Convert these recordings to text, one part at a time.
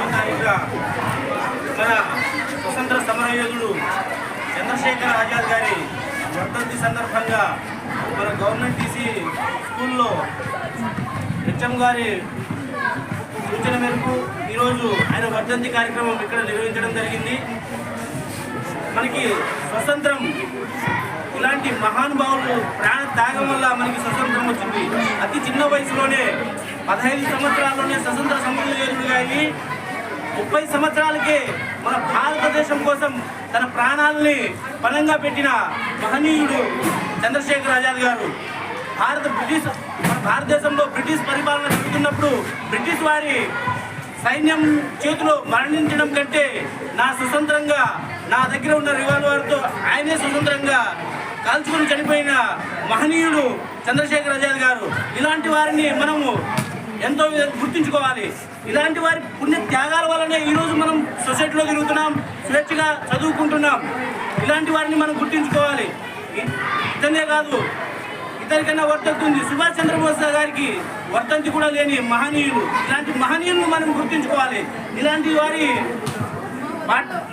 పదమూడవ మన స్వతంత్ర సమరయోధుడు చంద్రశేఖర్ ఆజాద్ గారి వర్ధంతి సందర్భంగా మన గవర్నమెంట్ టీసీ స్కూల్లో హెచ్ఎం గారి సూచన మేరకు ఈరోజు ఆయన వర్ధంతి కార్యక్రమం ఇక్కడ నిర్వహించడం జరిగింది. మనకి స్వతంత్రం ఇలాంటి మహానుభావులు ప్రాణ త్యాగం వల్ల మనకి స్వతంత్రం వచ్చింది. అతి చిన్న వయసులోనే పదహైదు సంవత్సరాల్లోనే స్వతంత్ర సమరయోధుడుగా అయ్యి ముప్పై సంవత్సరాలకే మన భారతదేశం కోసం తన ప్రాణాలని పణంగా పెట్టిన మహనీయుడు చంద్రశేఖర్ ఆజాద్ గారు. భారత బ్రిటిష్ మన భారతదేశంలో బ్రిటిష్ పరిపాలన జరుగుతున్నప్పుడు బ్రిటిష్ వారి సైన్యం చేతిలో మరణించడం కంటే నా స్వతంత్రంగా నా దగ్గర ఉన్న రివాల్వర్తో ఆయనే స్వతంత్రంగా కాల్చుకొని చనిపోయిన మహనీయుడు చంద్రశేఖర్ ఆజాద్ గారు. ఇలాంటి వారిని మనము ఎంతో గుర్తుంచుకోవాలి. ఇలాంటి వారి పుణ్య త్యాగాల వల్లనే ఈరోజు మనం సొసైటీలో తిరుగుతున్నాం స్వేచ్ఛగా చదువుకుంటున్నాం. ఇలాంటి వారిని మనం గుర్తుంచుకోవాలి. ఇతనే కాదు ఇతనికన్నా వర్ధంతి సుభాష్ చంద్రబోస్ గారికి వర్తంతి కూడా లేని మహనీయులు. ఇలాంటి మహనీయులను మనం గుర్తుంచుకోవాలి. ఇలాంటి వారి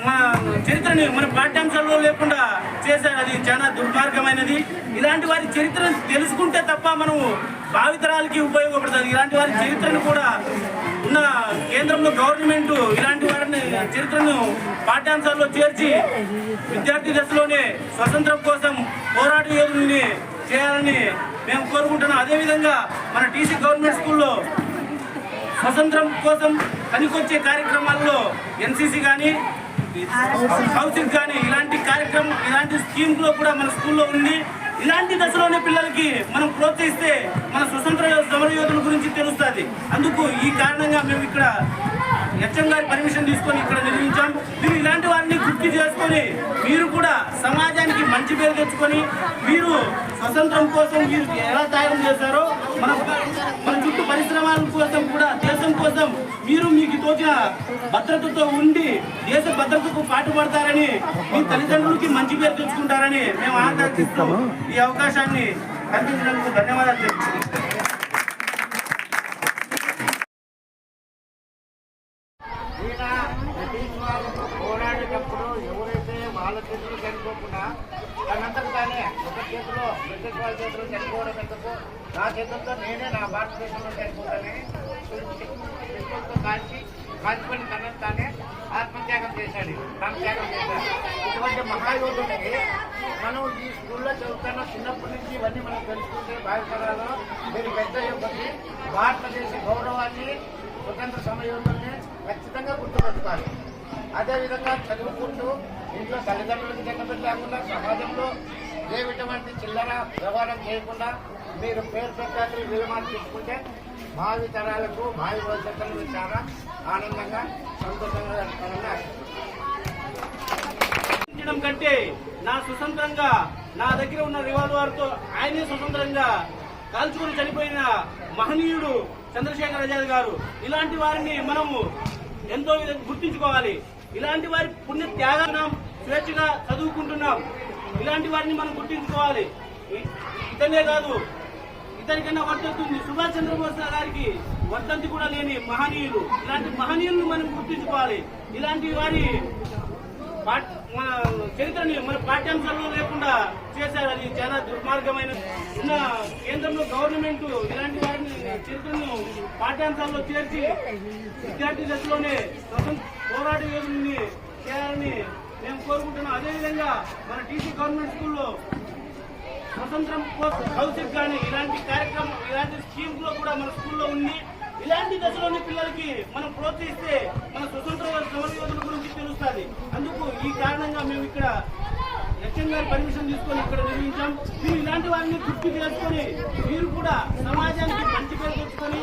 మన చరిత్రని మన పాఠ్యాంశాల్లో లేకుండా చేశారు. అది చాలా దుర్మార్గమైనది. ఇలాంటి వారి చరిత్రను తెలుసుకుంటే తప్ప మనం భావితరాలకి ఉపయోగపడుతుంది. ఇలాంటి వారి చరిత్రను కూడా ఉన్న కేంద్రంలో గవర్నమెంట్ ఇలాంటి వారిని చరిత్రను పాఠ్యాంశాల్లో చేర్చి విద్యార్థి దశలోనే స్వతంత్రం కోసం పోరాట యోధుల్ని చేయాలని మేము కోరుకుంటున్నాం. అదేవిధంగా మన టీసీ గవర్నమెంట్ స్కూల్లో స్వతంత్రం కోసం పనికొచ్చే కార్యక్రమాల్లో ఎన్సీసీ కానీ హౌసింగ్ కానీ ఇలాంటి కార్యక్రమం ఇలాంటి స్కీమ్లో కూడా మన స్కూల్లో ఉంది. ఇలాంటి దశలోనే పిల్లలకి మనం ప్రోత్సహిస్తే మన స్వతంత్ర సమర యోధుల గురించి తెలుస్తుంది. అందుకు ఈ కారణంగా మేము ఇక్కడ హెచ్ఎం గారి పర్మిషన్ తీసుకొని ఇక్కడ నిర్మించాం. మీరు ఇలాంటి వారిని గుర్తు చేసుకొని మీరు కూడా సమాజానికి మంచి పేరు తెచ్చుకొని మీరు స్వతంత్రం కోసం మీరు ఎలా త్యాగం చేశారో మన మన పరిశ్రమల కోసం కూడా దేశం కోసం మీరు మీకు తోచిన భద్రతతో ఉండి దేశ భద్రతకు పాటుపడతారని మీ తల్లిదండ్రులకి మంచి పేరు తెచ్చుకుంటారని మేము ఆకాంక్షిస్తూ ఈ అవకాశాన్ని కల్పించినందుకు ధన్యవాదాలు తెలుపుతున్నాం ఈయన బ్రిటిష్ వాళ్ళతో పోరాడేటప్పుడు ఎవరైతే వాళ్ళ చేతులు చనిపోకుండా తనంతకు తానే ఒక చేతిలో బ్రిటిష్ వాళ్ళ చేతిలో చనిపోవడం ఎందుకు? నా చేతులతో నేనే నా భారతదేశంలో చనిపోతానని పిస్తూల్తో కాల్చి కాల్చుకొని తనకు తానే ఆత్మత్యాగం చేశాడు. తన త్యాగం చేశాడు. ఇటువంటి మహాయోధుడికి మనం ఈ స్కూల్లో చదువుతున్న చిన్నప్పటి నుంచి ఇవన్నీ మనం తెలుసుకుంటే భావితరాలు మీరు పెద్ద యువతి భారతదేశ గౌరవాన్ని స్వతంత్ర సమయంలోనే ఖచ్చితంగా గుర్తుపెట్టుకోవాలి. అదేవిధంగా చదువుకుంటూ ఇంట్లో తల్లిదండ్రులకు దగ్గర లేకుండా సమాజంలో ఏ విధమైన చిల్లర వ్యవహారం చేయకుండా మీరు పేరు ప్రఖ్యాతులు విలువలు తీసుకుంటే భావి తరాలకు భావి భవిష్యత్తులకు చాలా ఆనందంగా సంతోషంగా గడపాలని కంటే నా స్వతంత్రంగా నా దగ్గర ఉన్న రివాల్వర్తో ఆయనే స్వతంత్రంగా కాల్చుకుని చనిపోయిన మహనీయుడు చంద్రశేఖర్ ఆజాద్ గారు. ఇలాంటి వారిని మనము ఎంతో విధంగా గుర్తించుకోవాలి. ఇలాంటి వారి పుణ్య త్యాగం స్వేచ్ఛగా చదువుకుంటున్నాం. ఇలాంటి వారిని మనం గుర్తించుకోవాలి. ఇతనే కాదు ఇతనికన్నా వర్తంతుంది ఉంది సుభాష్ చంద్రబోస్ గారికి వర్తంతి కూడా లేని మహనీయులు. ఇలాంటి మహనీయులను మనం గుర్తించుకోవాలి. ఇలాంటి వారి మన చరిత్రని మన పాఠ్యాంశాల్లో లేకుండా చేశారు. అది చాలా దుర్మార్గమైన ఉన్న కేంద్రంలో గవర్నమెంట్ ఇలాంటి వారిని చరిత్రను పాఠ్యాంశాల్లో చేర్చి విద్యార్థి దశలోనే పోరాట యోధుల్ని అదేవిధంగా మన టీసీ గవర్నమెంట్ స్కూల్లో స్వతంత్రం కోసం హౌసింగ్ కానీ ఇలాంటి కార్యక్రమం ఇలాంటి స్కీమ్స్లో కూడా మన స్కూల్లో ఉంది. ఇలాంటి దశలోని పిల్లలకి మనం ప్రోత్సహిస్తే మన స్వతంత్ర సమర యోధుల గురించి తెలుస్తుంది. అందుకు ఈ కారణంగా మేము ఇక్కడ లక్ష్యం గారి పర్మిషన్ తీసుకొని ఇక్కడ నిర్మించాం మీరు ఇలాంటి వారిని గుర్తు చేసుకొని మీరు కూడా సమాజానికి మంచి పేరు తెచ్చుకొని